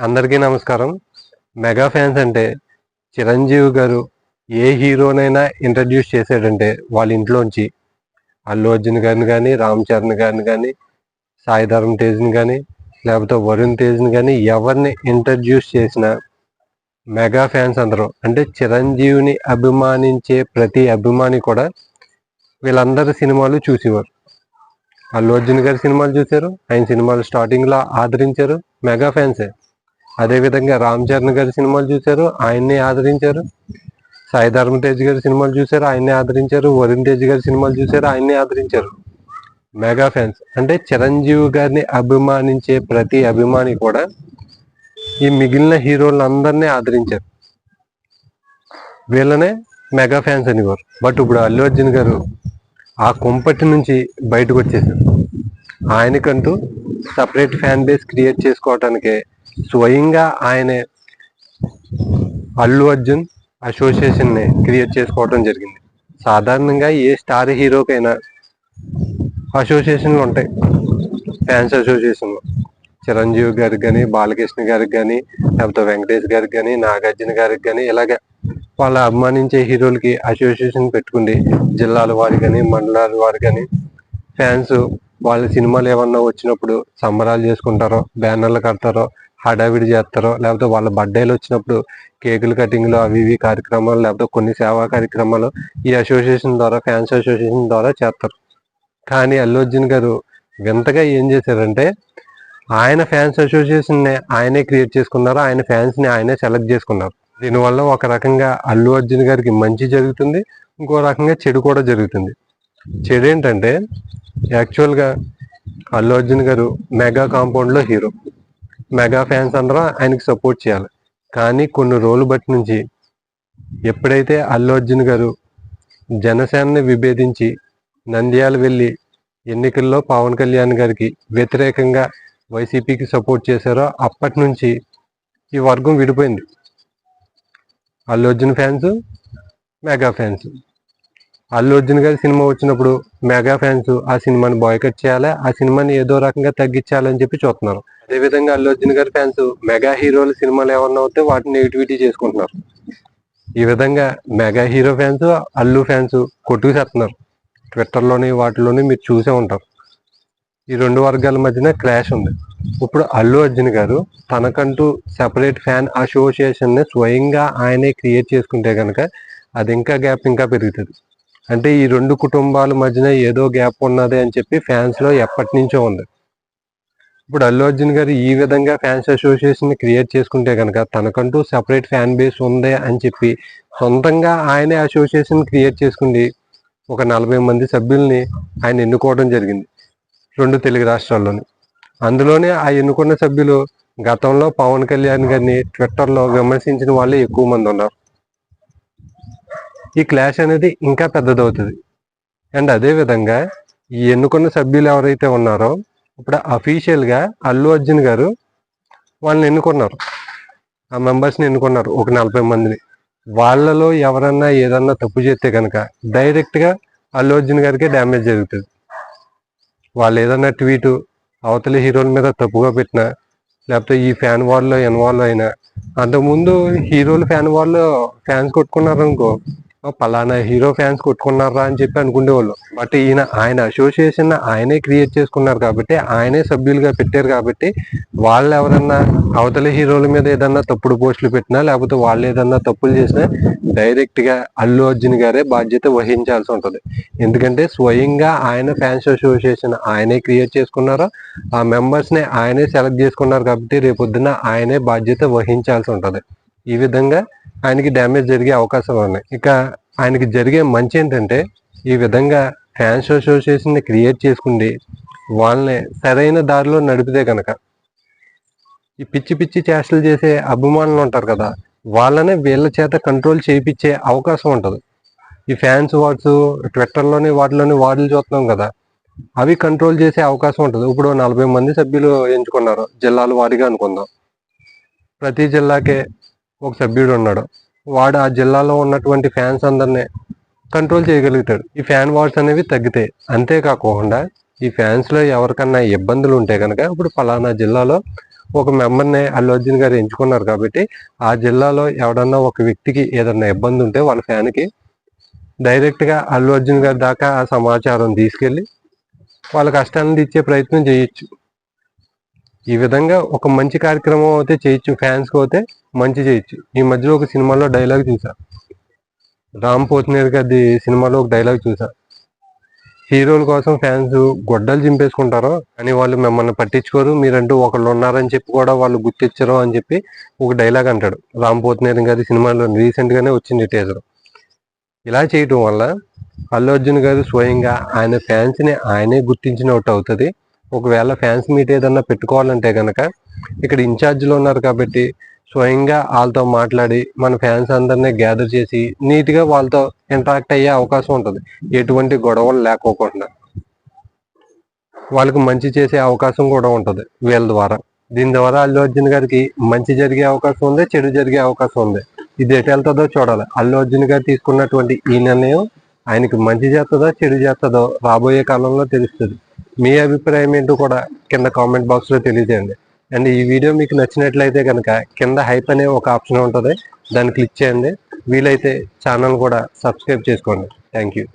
అందరికీ నమస్కారం. Mega fans అంటే చిరంజీవి గారు ఏ హీరోనైనా ఇంట్రడ్యూస్ చేశాడంటే వాళ్ళ ఇంట్లోంచి అల్లు అర్జున్ గారిని కానీ రామ్ చరణ్ గారిని కానీ సాయి ధరమ్ తేజ్ని కానీ లేకపోతే వరుణ్ తేజ్ని కానీ ఎవరిని ఇంట్రడ్యూస్ చేసినా మెగా ఫ్యాన్స్ అందరూ అంటే చిరంజీవిని అభిమానించే ప్రతి అభిమాని కూడా వీళ్ళందరి సినిమాలు చూసేవారు. అల్లు అర్జున్ గారి సినిమాలు చూశారు. ఆయన సినిమాలు స్టార్టింగ్లో ఆదరించారు. మెగా ఫ్యాన్సే. అదేవిధంగా రామ్ చరణ్ గారి సినిమాలు చూశారు ఆయన్ని ఆదరించారు. సాయి ధర్మ తేజ్ గారి సినిమాలు చూశారు ఆయన్ని ఆదరించారు. వరుణ్ తేజ్ గారి సినిమాలు చూశారు ఆయన్ని ఆదరించారు. Mega fans. అంటే చిరంజీవి గారిని అభిమానించే ప్రతి అభిమాని కూడా ఈ మిగిలిన హీరోలందరినీ ఆదరించారు. వీళ్ళనే మెగా ఫ్యాన్స్ అనేవారు. బట్ ఇప్పుడు అల్లు అర్జున్ గారు ఆ కుంపటి నుంచి బయటకు వచ్చేసారు. ఆయనకంటూ సపరేట్ ఫ్యాన్ బేస్ క్రియేట్ చేసుకోవటానికే స్వయంగా ఆయనే అల్లు అర్జున్ అసోసియేషన్ని క్రియేట్ చేసుకోవడం జరిగింది. సాధారణంగా ఏ స్టార్ హీరోకైనా అసోసియేషన్లు ఉంటాయి. ఫ్యాన్స్ అసోసియేషన్లు చిరంజీవి గారికి కానీ బాలకృష్ణ గారికి కానీ లేకపోతే వెంకటేష్ గారికి కానీ నాగార్జున గారికి కానీ ఇలాగా వాళ్ళ అభిమానించే హీరోలకి అసోసియేషన్ పెట్టుకుండి జిల్లాల వారు కానీ మండలాల వారు కానీ ఫ్యాన్స్ వాళ్ళ సినిమాలు ఏమన్నా వచ్చినప్పుడు సంబరాలు చేసుకుంటారో బ్యానర్లు కడతారో హడావిడి చేస్తారో లేకపోతే వాళ్ళ బర్త్డేలు వచ్చినప్పుడు కేకులు కటింగ్లు అవి ఇవి కార్యక్రమాలు లేకపోతే కొన్ని సేవా కార్యక్రమాలు ఈ అసోసియేషన్ ద్వారా ఫ్యాన్స్ అసోసియేషన్ ద్వారా చేస్తారు. కానీ అల్లు అర్జున్ గారు వింతగా ఏం చేశారంటే ఆయన ఫ్యాన్స్ అసోసియేషన్ని ఆయనే క్రియేట్ చేసుకున్నారు ఆయన ఫ్యాన్స్ని ఆయనే సెలెక్ట్ చేసుకున్నారు. దీనివల్ల ఒక రకంగా అల్లు అర్జున్ గారికి మంచి జరుగుతుంది ఇంకో రకంగా చెడు కూడా జరుగుతుంది. చెడు ఏంటంటే యాక్చువల్గా అల్లు అర్జున్ గారు మెగా కాంపౌండ్లో హీరో. మెగా ఫ్యాన్స్ అందరూ ఆయనకి సపోర్ట్ చేయాలి. కానీ కొన్ని రోజులు బట్టి నుంచి ఎప్పుడైతే అల్లు అర్జున్ గారు జనసేనని విభేదించి నంద్యాల వెళ్ళి ఎన్నికల్లో పవన్ కళ్యాణ్ గారికి వ్యతిరేకంగా వైసీపీకి సపోర్ట్ చేశారో అప్పటి నుంచి ఈ వర్గం విడిపోయింది. Allu Arjun fans mega fans. Allu Arjun గారి సినిమా వచ్చినప్పుడు మెగా ఫ్యాన్స్ ఆ సినిమాని బాయ్కట్ చేయాలి? ఆ సినిమాని ఏదో రకంగా తగ్గించాలని చెప్పి చూస్తున్నారు. అదేవిధంగా అల్లు అర్జున్ గారి ఫ్యాన్స్ మెగా హీరోల సినిమాలు ఏమన్నా అవుతే వాటిని నెగిటివిటీ చేసుకుంటున్నారు. ఈ విధంగా mega hero fans Allu fans కొట్టుకుసేస్తున్నారు. ట్విట్టర్లోని వాటిలోని మీరు చూసే ఉంటారు. ఈ రెండు వర్గాల మధ్యన క్లాష్ ఉంది. ఇప్పుడు అల్లు అర్జున్ గారు తనకంటూ సెపరేట్ ఫ్యాన్ అసోసియేషన్ని స్వయంగా ఆయనే క్రియేట్ చేసుకుంటే కనుక అది ఇంకా గ్యాప్ ఇంకా పెరుగుతుంది. అంటే ఈ రెండు కుటుంబాల మధ్యన ఏదో గ్యాప్ ఉన్నది అని చెప్పి ఫ్యాన్స్లో ఎప్పటి నుంచో ఉంది. ఇప్పుడు అల్లు అర్జున్ గారు ఈ విధంగా ఫ్యాన్స్ అసోసియేషన్ క్రియేట్ చేసుకుంటే కనుక తనకంటూ సెపరేట్ ఫ్యాన్ బేస్ ఉంది అని చెప్పి సొంతంగా ఆయనే అసోసియేషన్ క్రియేట్ చేసుకుంది ఒక నలభై మంది సభ్యుల్ని ఆయన ఎన్నుకోవడం జరిగింది. రెండు తెలుగు రాష్ట్రాల్లోని. అందులోనే ఆ ఎన్నుకున్న సభ్యులు గతంలో పవన్ కళ్యాణ్ గారిని ట్విట్టర్లో విమర్శించిన వాళ్ళే ఎక్కువ మంది ఉన్నారు. ఈ క్లాష్ అనేది ఇంకా పెద్దదవుతుంది. అండ్ అదే విధంగా ఈ ఎన్నుకున్న సభ్యులు ఎవరైతే ఉన్నారో ఇప్పుడు అఫీషియల్గా అల్లు అర్జున్ గారు వాళ్ళని ఎన్నుకున్నారు. ఆ మెంబర్స్ని ఎన్నుకున్నారు ఒక నలభై మందిని. వాళ్ళలో ఎవరన్నా ఏదన్నా తప్పు చేస్తే కనుక డైరెక్ట్గా అల్లు అర్జున్ గారికి డ్యామేజ్ జరుగుతుంది. వాళ్ళు ఏదన్నా ట్వీట్ అవతలి హీరోల మీద తప్పుగా పెట్టినా లేకపోతే ఈ ఫ్యాన్ వార్లో ఇన్వాల్వ్ అయినా అంతకుముందు హీరోలు ఫ్యాన్ వాళ్ళు ఫ్యాన్స్ కొట్టుకున్నారు అనుకో పలానా హీరో ఫ్యాన్స్ కొట్టుకున్నారా అని చెప్పి అనుకునేవాళ్ళు బట్ ఈయన ఆయన అసోసియేషన్ ఆయనే క్రియేట్ చేసుకున్నారు కాబట్టి ఆయనే సభ్యులుగా పెట్టారు కాబట్టి వాళ్ళు ఎవరన్నా అవతల హీరోల మీద ఏదన్నా తప్పుడు పోస్టులు పెట్టినా లేకపోతే వాళ్ళు ఏదన్నా తప్పులు చేసినా డైరెక్ట్గా అల్లు అర్జున్ గారే బాధ్యత వహించాల్సి ఉంటుంది. ఎందుకంటే స్వయంగా ఆయన ఫ్యాన్స్ అసోసియేషన్ ఆయనే క్రియేట్ చేసుకున్నారు. ఆ మెంబర్స్ని ఆయనే సెలెక్ట్ చేసుకున్నారు కాబట్టి రేపొద్దున ఆయనే బాధ్యత వహించాల్సి ఉంటుంది. ఈ విధంగా ఆయనకి డ్యామేజ్ జరిగే అవకాశాలు ఉన్నాయి. ఇక ఆయనకి జరిగే మంచి ఏంటంటే ఈ విధంగా ఫ్యాన్స్ అసోసియేషన్ని క్రియేట్ చేసుకుండి వాళ్ళని సరైన దారిలో నడిపితే కనుక ఈ పిచ్చి పిచ్చి చేష్టలు చేసే అభిమానులు ఉంటారు కదా వాళ్ళనే వీళ్ళ చేత కంట్రోల్ చేయించే అవకాశం ఉంటుంది. ఈ ఫ్యాన్స్ వాట్స్ ట్విట్టర్లోని వాటిలోని వాటిలు చూస్తున్నాం కదా అవి కంట్రోల్ చేసే అవకాశం ఉంటుంది. ఇప్పుడు నలభై మంది సభ్యులు ఎంచుకున్నారు జిల్లాల వారీగా అనుకుందాం. ప్రతి జిల్లాకే ఒక సభ్యుడు ఉన్నాడు. వాడు ఆ జిల్లాలో ఉన్నటువంటి ఫ్యాన్స్ అందరినీ కంట్రోల్ చేయగలుగుతాడు. ఈ ఫ్యాన్ వార్స్ అనేవి తగ్గితాయి అంతేకాకుండా ఈ ఫ్యాన్స్లో ఎవరికన్నా ఇబ్బందులు ఉంటే కనుక ఇప్పుడు ఫలానా జిల్లాలో ఒక మెంబర్ని అల్లు అర్జున్ గారు ఎంచుకున్నారు కాబట్టి ఆ జిల్లాలో ఎవడన్నా ఒక వ్యక్తికి ఏదన్నా ఇబ్బంది ఉంటే వాళ్ళ ఫ్యాన్కి డైరెక్ట్గా అల్లు అర్జున్ గారి దాకా ఆ సమాచారం తీసుకెళ్ళి వాళ్ళ కష్టాలను ఇచ్చే ప్రయత్నం చేయొచ్చు. ఈ విధంగా ఒక మంచి కార్యక్రమం అయితే చేయొచ్చు ఫ్యాన్స్కి అయితే మంచి చేయొచ్చు. ఈ మధ్యలో ఒక సినిమాలో డైలాగ్ చూసా. రామ్ పోతినేర్ గారి సినిమాలో ఒక డైలాగ్ చూసా. హీరోల కోసం ఫ్యాన్స్ గొడ్డలు చింపేసుకుంటారు అని వాళ్ళు మిమ్మల్ని పట్టించుకోరు మీరంటూ ఒకళ్ళు ఉన్నారని చెప్పి కూడా వాళ్ళు గుర్తించరు అని చెప్పి ఒక డైలాగ్ అంటాడు. రామ్ పోతినేర్ గారి సినిమాలో రీసెంట్గానే వచ్చింది టీజర్ ఇలా చేయటం వల్ల అల్లు అర్జున్ గారు స్వయంగా ఆయన ఫ్యాన్స్ని ఆయనే గుర్తించినట్టు అవుతుంది. ఒకవేళ ఫ్యాన్స్ మీట్ ఏదన్నా పెట్టుకోవాలంటే కనుక ఇక్కడ ఇన్ఛార్జ్లో ఉన్నారు కాబట్టి స్వయంగా వాళ్ళతో మాట్లాడి మన ఫ్యాన్స్ అందరినీ గ్యాదర్ చేసి నీట్గా వాళ్ళతో ఇంటరాక్ట్ అయ్యే అవకాశం ఉంటుంది. ఎటువంటి గొడవలు లేకోకుండా. వాళ్ళకి మంచి చేసే అవకాశం కూడా ఉంటుంది వీళ్ళ ద్వారా. దీని ద్వారా అల్లు అర్జున్ గారికి మంచి జరిగే అవకాశం ఉంది చెడు జరిగే అవకాశం ఉంది. ఇది ఎటు వెళ్తుందో చూడాలి. అల్లు అర్జున్ గారు తీసుకున్నటువంటి ఈ నిర్ణయం ఆయనకి మంచి చేస్తుందో చెడు చేస్తుందో రాబోయే కాలంలో తెలుస్తుంది. మీ అభిప్రాయం ఏంటో కూడా కింద కామెంట్ బాక్స్లో తెలియజేయండి. అండ్ ఈ వీడియో మీకు నచ్చినట్లయితే కనుక కింద హైప్ అనే ఒక ఆప్షన్ ఉంటుంది. దాన్ని క్లిక్ చేయండి. వీలైతే ఛానల్ కూడా సబ్స్క్రైబ్ చేసుకోండి. Thank you